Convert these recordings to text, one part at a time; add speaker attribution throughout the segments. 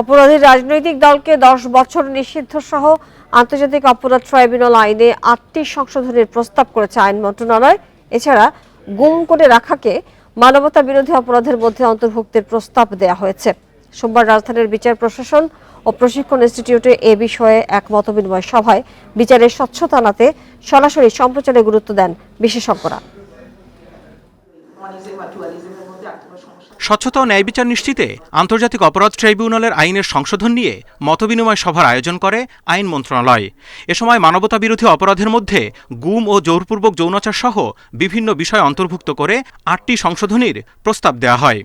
Speaker 1: অপরাধের রাজনৈতিক দলকে দশ বছর নিষিদ্ধ সহ আন্তর্জাতিক অপরাধ ট্রাইব্যুনাল আইনে আটটি সংশোধনের প্রস্তাব করেছে আইন মন্ত্রণালয় এছাড়া গুম করে রাখাকে মানবতা বিরোধী অপরাধের মধ্যে অন্তর্ভুক্তির প্রস্তাব দেয়া হয়েছে সোমবার রাজধানীর বিচার প্রশাসন ও প্রশিক্ষণ ইনস্টিটিউটে এ বিষয়ে এক মতবিনিময় সভায় বিচারের স্বচ্ছতা আনাতে সরাসরি সম্প্রচারে গুরুত্ব দেন বিশেষজ্ঞরা
Speaker 2: স্বচ্ছতা ও ন্যায় বিচার নিশ্চিতে আন্তর্জাতিক অপরাধ ট্রাইব্যুনালের আইনের সংশোধন নিয়ে মতবিনিময় সভার আয়োজন করে আইন মন্ত্রণালয় এ সময় মানবতা বিরোধী অপরাধের মধ্যে গুম ও জোরপূর্বক যৌনাচার সহ বিভিন্ন বিষয় অন্তর্ভুক্ত করে আটটি সংশোধনীর প্রস্তাব দেওয়া হয়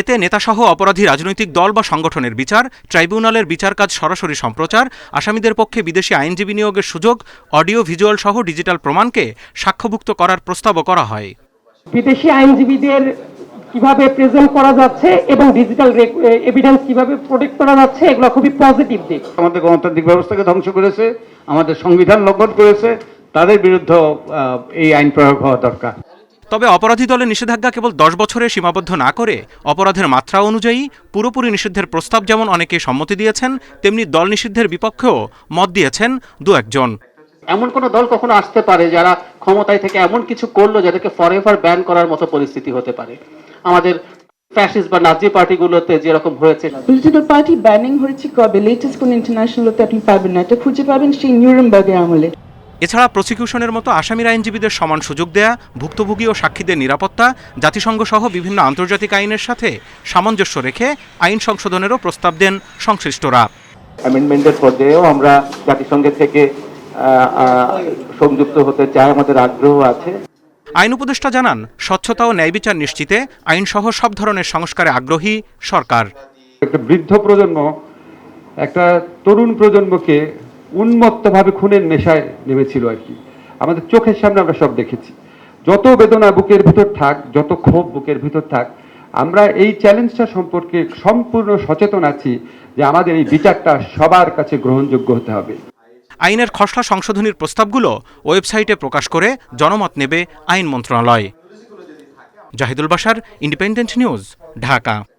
Speaker 2: এতে নেতাসহ অপরাধী রাজনৈতিক দল বা সংগঠনের বিচার ট্রাইব্যুনালের বিচার কাজ সরাসরি সম্প্রচার আসামিদের পক্ষে বিদেশি আইনজীবী নিয়োগের সুযোগ অডিও ভিজুয়াল সহ ডিজিটাল প্রমাণকে সাক্ষ্যভুক্ত করার প্রস্তাবও করা হয়
Speaker 3: বিদেশি আইনজীবীদের কিভাবে প্রেজেন্ট করা যাচ্ছে এবং ডিজিটাল এভিডেন্স কিভাবে প্রোটেক্ট করা যাচ্ছে এগুলো খুবই পজিটিভ দিক
Speaker 4: আমাদের গণতান্ত্রিক ব্যবস্থাকে ধ্বংস করেছে আমাদের সংবিধান লঙ্ঘন করেছে তাদের বিরুদ্ধে এই আইন প্রয়োগ হওয়া দরকার
Speaker 2: তবে অপরাধী দলের নিষেধাজ্ঞা কেবল দশ বছরে সীমাবদ্ধ না করে অপরাধের মাত্রা অনুযায়ী পুরোপুরি নিষিদ্ধের প্রস্তাব যেমন অনেকে সম্মতি দিয়েছেন তেমনি দল নিষিদ্ধের বিপক্ষেও মত দিয়েছেন দু একজন
Speaker 5: এমন কোন দল কখনো আসতে পারে যারা ক্ষমতায় থেকে এমন কিছু করলো যাদেরকে ফরেভার ব্যান করার মতো পরিস্থিতি হতে পারে আমাদের ফ্যাসিস্ট বা নাজি পার্টিগুলোতে যেরকম হয়েছে
Speaker 6: পলিটিক্যাল পার্টি ব্যানিং হয়েছে কবে লেটেস্ট কোন ইন্টারন্যাশনালতে আপনি পাবেন না এটা খুঁজে পাবেন সেই নিউরমবার্গের আমলে
Speaker 2: এছাড়া প্রসিকিউশনের মতো আসামির আইনজীবীদের সমান সুযোগ দেয়া ভুক্তভোগী ও সাক্ষীদের নিরাপত্তা জাতিসংঘ সহ বিভিন্ন আন্তর্জাতিক আইনের সাথে সামঞ্জস্য রেখে আইন সংশোধনেরও প্রস্তাব দেন সংশ্লিষ্টরা
Speaker 7: অ্যামেন্ডমেন্টের পর্যায়েও আমরা জাতিসংঘের থেকে সংযুক্ত হতে চাই আমাদের আগ্রহ আছে
Speaker 2: আইন উপদেষ্টা জানান স্বচ্ছতা ও ন্যায় বিচার নিশ্চিতে আইনসহ সব ধরনের সংস্কারে আগ্রহী সরকার
Speaker 8: একটা বৃদ্ধ প্রজন্ম একটা তরুণ প্রজন্মকে উন্মত্তভাবে খুনের নেশায় নেমেছিল আর কি আমাদের চোখের সামনে আমরা সব দেখেছি যত বেদনা বুকের ভিতর থাক যত ক্ষোভ বুকের ভিতর থাক আমরা এই চ্যালেঞ্জটা সম্পর্কে সম্পূর্ণ সচেতন আছি যে আমাদের এই বিচারটা সবার কাছে গ্রহণযোগ্য হতে হবে
Speaker 2: আইনের খসড়া সংশোধনীর প্রস্তাবগুলো ওয়েবসাইটে প্রকাশ করে জনমত নেবে আইন মন্ত্রণালয় জাহিদুল বাসার ইন্ডিপেন্ডেন্ট নিউজ ঢাকা